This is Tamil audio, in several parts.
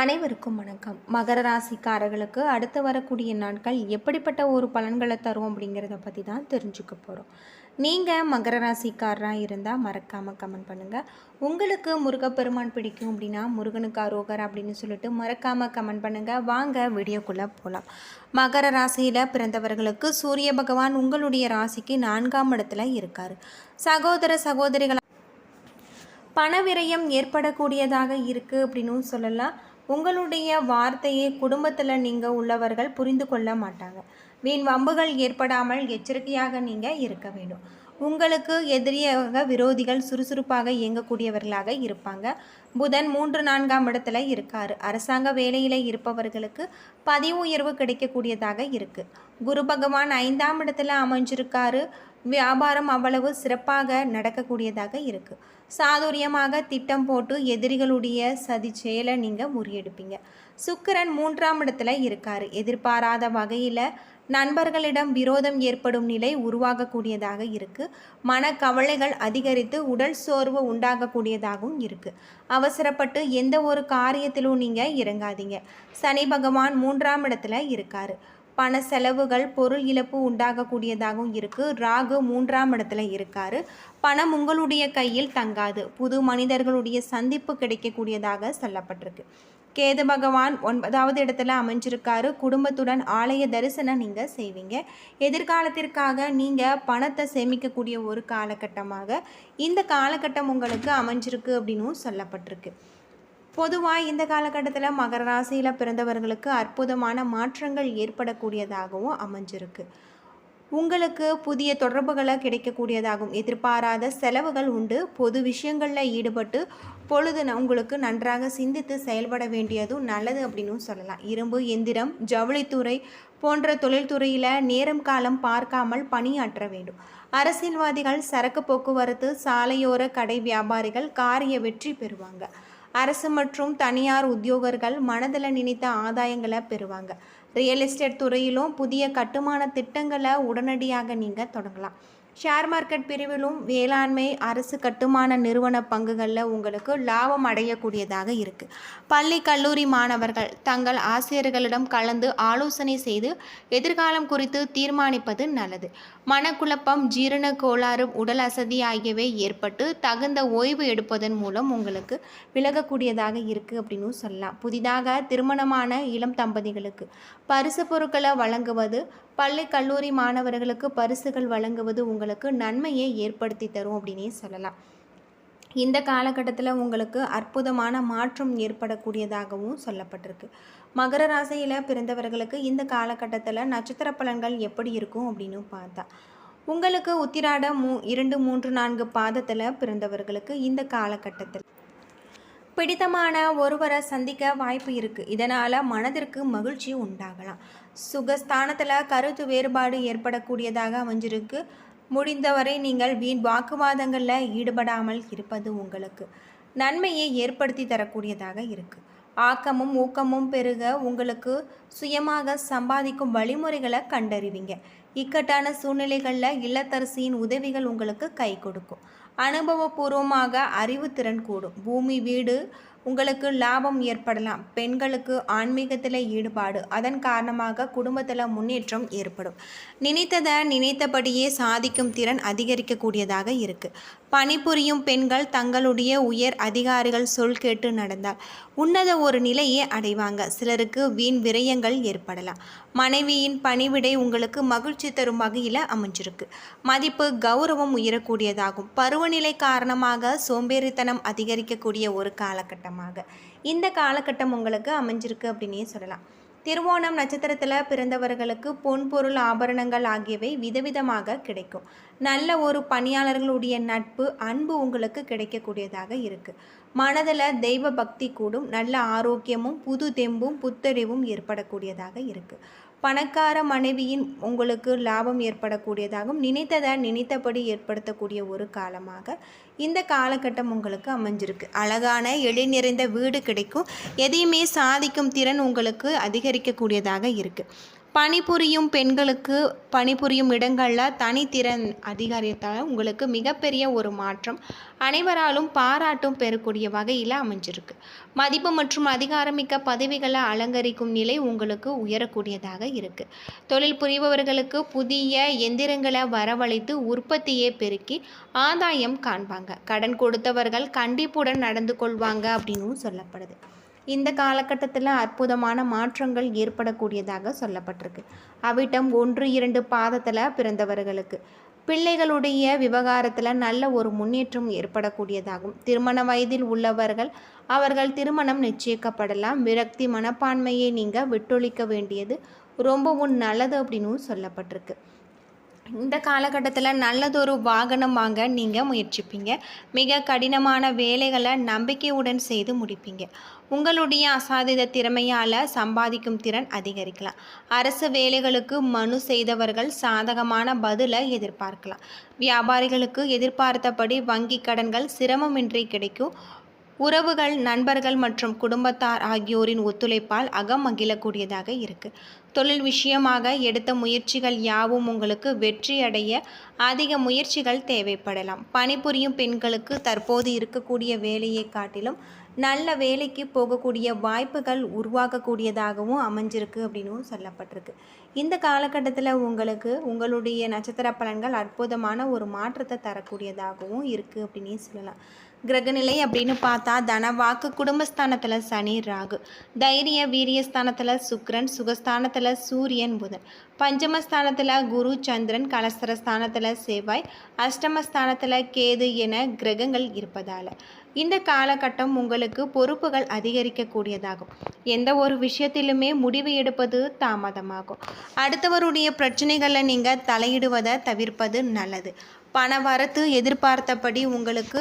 அனைவருக்கும் வணக்கம். மகர ராசிக்காரர்களுக்கு அடுத்து வரக்கூடிய நாட்கள் எப்படிப்பட்ட ஒரு பலன்களை தரும் அப்படிங்கிறத பற்றி தான் தெரிஞ்சுக்க போகிறோம் நீங்கள் மகர ராசிக்காரராக இருந்தால் மறக்காமல் கமெண்ட் பண்ணுங்கள் உங்களுக்கு முருகப்பெருமான் பிடிக்கும் அப்படின்னா முருகனுக்கு அரோகர் அப்படின்னு சொல்லிட்டு மறக்காமல் கமெண்ட் பண்ணுங்கள் வாங்க வீடியோக்குள்ளே போகலாம் மகர ராசியில் பிறந்தவர்களுக்கு சூரிய பகவான் உங்களுடைய ராசிக்கு நான்காம் இடத்துல இருக்கார். சகோதர சகோதரிகள் பணவிரயம் ஏற்படக்கூடியதாக இருக்குது அப்படின்னு சொல்லலாம். உங்களுடைய வார்த்தையை குடும்பத்தில் நீங்கள் உள்ளவர்கள் புரிந்து கொள்ள மாட்டாங்க. வீண் வம்புகள் ஏற்படாமல் எச்சரிக்கையாக நீங்கள் இருக்க வேண்டும். உங்களுக்கு எதிரியாக விரோதிகள் சுறுசுறுப்பாக இயங்கக்கூடியவர்களாக இருப்பாங்க. புதன் மூன்று நான்காம் இடத்துல இருக்கார். அரசாங்க வேலையில் இருப்பவர்களுக்கு பதவி உயர்வு கிடைக்கக்கூடியதாக இருக்குது குரு பகவான் ஐந்தாம் இடத்துல அமைஞ்சிருக்காரு. வியாபாரம் அவ்வளவு சிறப்பாக நடக்கக்கூடியதாக இருக்குது சாதுரியமாக திட்டம் போட்டு எதிரிகளுடைய சதி செயலை நீங்கள் முறியெடுப்பீங்க. சுக்கிரன் மூன்றாம் இடத்துல இருக்கார். எதிர்பாராத வகையில் நண்பர்களிடம் விரோதம் ஏற்படும் நிலை உருவாகக்கூடியதாக இருக்குது மனக்கவலைகள் அதிகரித்து உடல் சோர்வு உண்டாகக்கூடியதாகவும் இருக்குது அவசரப்பட்டு எந்த ஒரு காரியத்திலும் நீங்கள் இறங்காதீங்க. சனி பகவான் மூன்றாம் இடத்துல இருக்கார். பண செலவுகள் பொருள் இழப்பு உண்டாகக்கூடியதாகவும் இருக்குது ராகு மூன்றாம் இடத்துல இருக்காரு. பணம் உங்களுடைய கையில் தங்காது. புது மனிதர்களுடைய சந்திப்பு கிடைக்கக்கூடியதாக சொல்லப்பட்டிருக்கு. கேது பகவான் ஒன்பதாவது இடத்துல அமைஞ்சிருக்காரு. குடும்பத்துடன் ஆலய தரிசனம் நீங்கள் செய்வீங்க. எதிர்காலத்திற்காக நீங்கள் பணத்தை சேமிக்கக்கூடிய ஒரு காலகட்டமாக இந்த காலகட்டம் உங்களுக்கு அமைஞ்சிருக்கு அப்படின்னும் சொல்லப்பட்டிருக்கு. பொதுவாக இந்த காலகட்டத்தில் மகர ராசியில் பிறந்தவர்களுக்கு அற்புதமான மாற்றங்கள் ஏற்படக்கூடியதாகவும் அமைஞ்சிருக்கு. உங்களுக்கு புதிய தொடர்புகளை கிடைக்கக்கூடியதாகும் எதிர்பாராத செலவுகள் உண்டு. பொது விஷயங்களில் ஈடுபட்டு பொழுது ந- உங்களுக்கு நன்றாக சிந்தித்து செயல்பட வேண்டியதும் நல்லது அப்படின்னு சொல்லலாம். இரும்பு எந்திரம் ஜவுளித்துறை போன்ற தொழில்துறையில் நேரம் காலம் பார்க்காமல் பணியாற்ற வேண்டும். அரசியல்வாதிகள் சரக்கு போக்குவரத்து சாலையோர கடை வியாபாரிகள் காரிய வெற்றி பெறுவாங்க. அரசு மற்றும் தனியார் உத்தியோகர்கள் மனதில் நினைத்த ஆதாயங்களை பெறுவாங்க. ரியல் எஸ்டேட் துறையிலும் புதிய கட்டுமான திட்டங்களை உடனடியாக நீங்கள் தொடங்கலாம். ஷேர் மார்க்கெட் பிரிவிலும் வேளாண்மை அரசு கட்டுமான நிறுவன பங்குகளில் உங்களுக்கு லாபம் அடையக்கூடியதாக இருக்குது பள்ளி கல்லூரி மாணவர்கள் தங்கள் ஆசிரியர்களிடம் கலந்து ஆலோசனை செய்து எதிர்காலம் குறித்து தீர்மானிப்பது நல்லது. மனக்குழப்பம் ஜீரண கோளாறு உடல் அசதி ஆகியவை ஏற்பட்டு தகுந்த ஓய்வு எடுப்பதன் மூலம் உங்களுக்கு விலகக்கூடியதாக இருக்குது அப்படின்னு சொல்லலாம். புதிதாக திருமணமான இளம் தம்பதிகளுக்கு பரிசு பொருட்களை வழங்குவது பள்ளி கல்லூரி மாணவர்களுக்கு பரிசுகள் வழங்குவது உங்களுக்கு நன்மையை ஏற்படுத்தி தரும் அப்படின்னே சொல்லலாம். இந்த காலகட்டத்தில் உங்களுக்கு அற்புதமான மாற்றம் ஏற்படக்கூடியதாகவும் சொல்லப்பட்டிருக்கு. மகர ராசியில் பிறந்தவர்களுக்கு இந்த காலகட்டத்தில் நட்சத்திர பலன்கள் எப்படி இருக்கும் அப்படின்னு பார்த்தா உங்களுக்கு உத்திராட மூ இரண்டு மூன்று நான்கு பாதத்தில் பிறந்தவர்களுக்கு இந்த காலகட்டத்தில் பிடித்தமான ஒருவரை சந்திக்க வாய்ப்பு இருக்குது இதனால் மனதிற்கு மகிழ்ச்சி உண்டாகலாம். சுகஸ்தானத்தில் கருத்து வேறுபாடு ஏற்படக்கூடியதாக அமைஞ்சிருக்கு. முடிந்தவரை நீங்கள் வீண் வாக்குவாதங்களில் ஈடுபடாமல் இருப்பது உங்களுக்கு நன்மையை ஏற்படுத்தி தரக்கூடியதாக இருக்குது ஆக்கமும் ஊக்கமும் பெருக உங்களுக்கு சுயமாக சம்பாதிக்கும் வழிமுறைகளை கண்டறிவீங்க. இக்கட்டான சூழ்நிலைகளில் இல்லத்தரசியின் உதவிகள் உங்களுக்கு கை கொடுக்கும். அனுபவபூர்வமாக அறிவுத்திறன் கூடும். பூமி வீடு உங்களுக்கு லாபம் ஏற்படலாம். பெண்களுக்கு ஆன்மீகத்தில் ஈடுபாடு. அதன் காரணமாக குடும்பத்தில் முன்னேற்றம் ஏற்படும். நினைத்ததை நினைத்தபடியே சாதிக்கும் திறன் அதிகரிக்கக்கூடியதாக இருக்குது பணிபுரியும் பெண்கள் தங்களுடைய உயர் அதிகாரிகள் சொல் கேட்டு நடந்தால் உன்னத ஒரு நிலையை அடைவாங்க. சிலருக்கு வீண் விரயங்கள் ஏற்படலாம். மனைவியின் பணிவிடை உங்களுக்கு மகிழ்ச்சி தரும் வகையில் அமைஞ்சிருக்கு. மதிப்பு கௌரவம் உயரக்கூடியதாகும். பருவநிலை காரணமாக சோம்பேறித்தனம் அதிகரிக்கக்கூடிய ஒரு காலகட்டமாக. இந்த காலகட்டம் உங்களுக்கு அமைஞ்சிருக்கு அப்படின்னே சொல்லலாம். திருவோணம் நட்சத்திரத்தில் பிறந்தவர்களுக்கு பொன் பொருள் ஆபரணங்கள் ஆகியவை விதவிதமாக கிடைக்கும். நல்ல ஒரு பணியாளர்களுடைய நட்பு அன்பு உங்களுக்கு கிடைக்கக்கூடியதாக இருக்குது மனதில் தெய்வ பக்தி கூடும் நல்ல ஆரோக்கியமும் புது தெம்பும் புத்தறிவும் ஏற்படக்கூடியதாக இருக்குது பணக்கார மனைவியின் உங்களுக்கு லாபம் ஏற்படக்கூடியதாகவும் நினைத்ததை நினைத்தபடி ஏற்படுத்தக்கூடிய ஒரு காலமாக இந்த காலகட்டம் உங்களுக்கு அமைஞ்சிருக்கு. அழகான எழில் நிறைந்த வீடு கிடைக்கும். எதையுமே சாதிக்கும் திறன் உங்களுக்கு அதிகரிக்கக்கூடியதாக இருக்குது பணிபுரியும் பெண்களுக்கு பணிபுரியும் இடங்களில் தனித்திறன் அதிகாரத்தால் உங்களுக்கு மிகப்பெரிய ஒரு மாற்றம் அனைவராலும் பாராட்டும் பெறக்கூடிய வகையில் அமைஞ்சிருக்கு. மதிப்பு மற்றும் அதிகாரமிக்க பதவிகளை அலங்கரிக்கும் நிலை உங்களுக்கு உயரக்கூடியதாக இருக்குது தொழில் புரிபவர்களுக்கு புதிய எந்திரங்களை வரவழைத்து உற்பத்தியை பெருக்கி ஆதாயம் காண்பாங்க. கடன் கொடுத்தவர்கள் கண்டிப்புடன் நடந்து கொள்வாங்க அப்படின்னும் சொல்லப்படுது. இந்த காலகட்டத்தில் அற்புதமான மாற்றங்கள் ஏற்படக்கூடியதாக சொல்லப்பட்டிருக்கு. அவிட்டம் ஒன்று இரண்டு பாதத்தில் பிறந்தவர்களுக்கு. பிள்ளைகளுடைய விவகாரத்தில் நல்ல ஒரு முன்னேற்றம் ஏற்படக்கூடியதாகும். திருமண வயதில் உள்ளவர்கள் அவர்கள் திருமணம் நிச்சயிக்கப்படலாம். விரக்தி மனப்பான்மையை நீங்கள் விட்டொழிக்க வேண்டியது ரொம்பவும் நல்லது அப்படின்னு சொல்லப்பட்டிருக்கு. இந்த காலகட்டத்தில் நல்லதொரு வாகனம் வாங்க நீங்கள் முயற்சிப்பீங்க. மிக கடினமான வேலைகளை நம்பிக்கையுடன் செய்து முடிப்பீங்க. உங்களுடைய அசாதித திறமையால் சம்பாதிக்கும் திறன் அதிகரிக்கலாம். அரசு வேலைகளுக்கு மனு செய்தவர்கள் சாதகமான பதிலை எதிர்பார்க்கலாம். வியாபாரிகளுக்கு எதிர்பார்த்தபடி வங்கி கடன்கள் சிரமமின்றி கிடைக்கும். உறவுகள் நண்பர்கள் மற்றும் குடும்பத்தார் ஆகியோரின் ஒத்துழைப்பால் அகம் மகிழக்கூடியதாக இருக்குது தொழில் விஷயமாக எடுத்த முயற்சிகள் யாவும் உங்களுக்கு வெற்றி அடைய அதிக முயற்சிகள் தேவைப்படலாம். பணிபுரியும் பெண்களுக்கு தற்போது இருக்கக்கூடிய வேலையை காட்டிலும் நல்ல வேலைக்கு போகக்கூடிய வாய்ப்புகள் உருவாக்கக்கூடியதாகவும் அமைஞ்சிருக்கு அப்படின்னும் சொல்லப்பட்டிருக்கு. இந்த காலகட்டத்தில் உங்களுக்கு உங்களுடைய நட்சத்திர பலன்கள் அற்புதமான ஒரு மாற்றத்தை தரக்கூடியதாகவும் இருக்குது அப்படின்னே சொல்லலாம். கிரகநிலை அப்படின்னு பார்த்தா தன வாக்கு குடும்பஸ்தானத்தில் சனி ராகு. தைரிய வீரியஸ்தானத்தில் சுக்ரன் சுகஸ்தானத்தில் சூரியன் புதன். பஞ்சமஸ்தானத்தில் குரு சந்திரன் கலஸ்தரஸ்தானத்தில் செவ்வாய் அஷ்டமஸ்தானத்தில் கேது என கிரகங்கள் இருப்பதால். இந்த காலகட்டம் உங்களுக்கு பொறுப்புகள் அதிகரிக்கக்கூடியதாகும். எந்த ஒரு விஷயத்திலுமே முடிவு எடுப்பது தாமதமாகும். அடுத்தவருடைய பிரச்சனைகளில் நீங்கள் தலையிடுவதை தவிர்ப்பது நல்லது. பண வரத்து எதிர்பார்த்தபடி உங்களுக்கு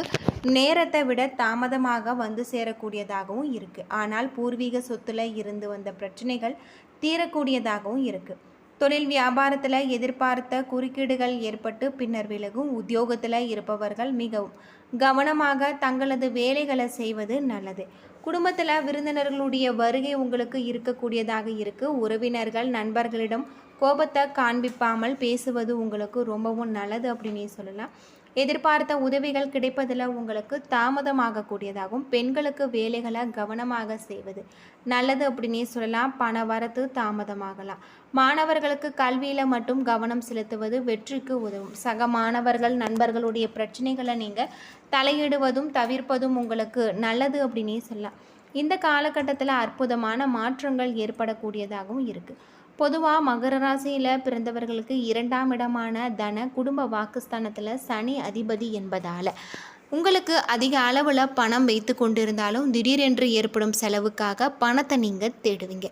நேரத்தை விட தாமதமாக வந்து சேரக்கூடியதாகவும் இருக்குது ஆனால் பூர்வீக சொத்தில் இருந்து வந்த பிரச்சனைகள் தீரக்கூடியதாகவும் இருக்குது தொழில் வியாபாரத்தில் எதிர்பார்த்த குறுக்கீடுகள் ஏற்பட்டு பின்னர் விலகும். உத்தியோகத்தில் இருப்பவர்கள் மிகவும் கவனமாக தங்களது வேலைகளை செய்வது நல்லது. குடும்பத்தில் விருந்தினர்களுடைய வருகை உங்களுக்கு இருக்கக்கூடியதாக இருக்குது உறவினர்கள் நண்பர்களிடம் கோபத்தை காண்பிப்பாமல் பேசுவது உங்களுக்கு ரொம்பவும் நல்லது அப்படின்னே சொல்லலாம். எதிர்பார்த்த உதவிகள் கிடைப்பதில் உங்களுக்கு தாமதமாகக்கூடியதாகும். பெண்களுக்கு வேலைகளை கவனமாக செய்வது நல்லது அப்படின்னே சொல்லலாம். பண வரத்து தாமதமாகலாம். மாணவர்களுக்கு கல்வியில் மட்டும் கவனம் செலுத்துவது வெற்றிக்கு உதவும். சக மாணவர்கள் நண்பர்களுடைய பிரச்சனைகளை நீங்கள் தலையிடுவதும் தவிர்ப்பதும் உங்களுக்கு நல்லது அப்படின்னே சொல்லலாம். இந்த காலகட்டத்தில் அற்புதமான மாற்றங்கள் ஏற்படக்கூடியதாகவும் இருக்குது பொதுவாக மகர ராசியில் பிறந்தவர்களுக்கு இரண்டாம் இடமான தன குடும்ப வாக்குஸ்தானத்தில் சனி அதிபதி என்பதால் உங்களுக்கு அதிக அளவில் பணம் வைத்து கொண்டிருந்தாலும் திடீரென்று ஏற்படும் செலவுக்காக பணத்தை நீங்கள் தேடுவீங்க.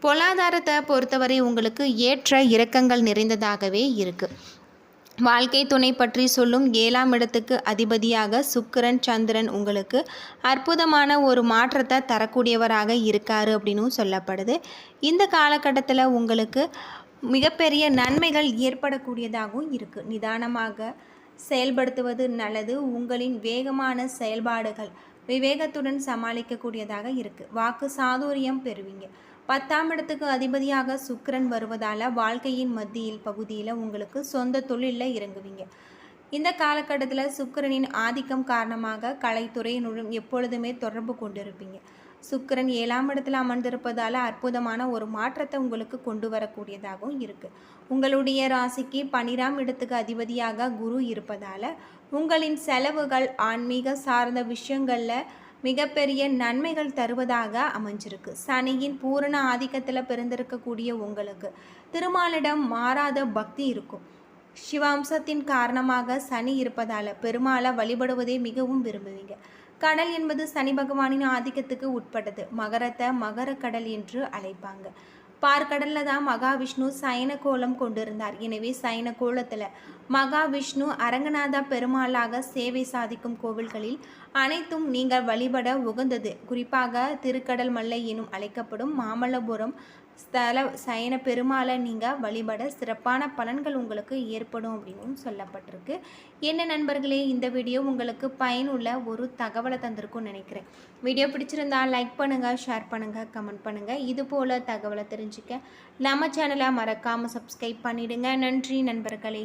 பொருளாதாரத்தை பொறுத்தவரை உங்களுக்கு ஏற்ற இறக்கங்கள் நிறைந்ததாகவே இருக்குது வாழ்க்கை துணை பற்றி சொல்லும் ஏழாம் இடத்துக்கு அதிபதியாக சுக்கிரன் சந்திரன் உங்களுக்கு அற்புதமான ஒரு மாற்றத்தை தரக்கூடியவராக இருக்காரு அப்படின்னும் சொல்லப்படுது. இந்த காலகட்டத்தில் உங்களுக்கு மிகப்பெரிய நன்மைகள் ஏற்படக்கூடியதாகவும் இருக்குது நிதானமாக செயல்படுத்துவது நல்லது. உங்களின் வேகமான செயல்பாடுகள் விவேகத்துடன் சமாளிக்கக்கூடியதாக இருக்குது வாக்கு சாதுரியம் பெறுவீங்க. பத்தாம் இடத்துக்கு அதிபதியாக சுக்கிரன் வருவதால் வாழ்க்கையின் மத்தியில் பகுதியில் உங்களுக்கு சொந்த தொழிலில் இறங்குவீங்க. இந்த காலகட்டத்தில் சுக்கிரனின் ஆதிக்கம் காரணமாக கலைத்துறையினுடன் எப்பொழுதுமே தொடர்பு கொண்டிருப்பீங்க. சுக்கிரன் ஏழாம் இடத்துல அமர்ந்திருப்பதால் அற்புதமான ஒரு மாற்றத்தை உங்களுக்கு கொண்டு வரக்கூடியதாகவும் இருக்குது உங்களுடைய ராசிக்கு பனிராம் இடத்துக்கு அதிபதியாக குரு இருப்பதால் உங்களின் செலவுகள் ஆன்மீக சார்ந்த விஷயங்களில் மிகப்பெரிய நன்மைகள் தருவதாக அமைஞ்சிருக்கு. சனியின் பூரண ஆதிக்கத்தில் பிறந்திருக்கக்கூடிய உங்களுக்கு திருமாலிடம் மாறாத பக்தி இருக்கும். சிவாம்சத்தின் காரணமாக சனி இருப்பதால் பெருமாளை வழிபடுவதை மிகவும் விரும்புவீங்க. கடல் என்பது சனி பகவானின் ஆதிக்கத்துக்கு உட்பட்டது. மகரத்தை மகர கடல் என்று அழைப்பாங்க. பார்க்கடல்ல தான் மகாவிஷ்ணு சயன கோலம் கொண்டிருந்தார். எனவே சயன கோலத்தில் மகாவிஷ்ணு அரங்கநாத பெருமாளாக சேவை சாதிக்கும் கோவில்களில் அனைத்தும் நீங்கள் வழிபட உகந்தது. குறிப்பாக திருக்கடல் மல்லை எனும் அழைக்கப்படும் மாமல்லபுரம் ஸ்தல சயன பெருமாளை நீங்கள் வழிபட சிறப்பான பலன்கள் உங்களுக்கு ஏற்படும் அப்படின்னு சொல்லப்பட்டிருக்கு. என்ன நண்பர்களே இந்த வீடியோ உங்களுக்கு பயனுள்ள ஒரு தகவலை தந்திருக்கும்னு நினைக்கிறேன். வீடியோ பிடிச்சிருந்தா லைக் பண்ணுங்கள் ஷேர் பண்ணுங்கள் கமெண்ட் பண்ணுங்கள் இது போல் தகவலை தெரிஞ்சுக்க நம்ம சேனலை மறக்காமல் சப்ஸ்கிரைப் பண்ணிவிடுங்க நன்றி நண்பர்களே.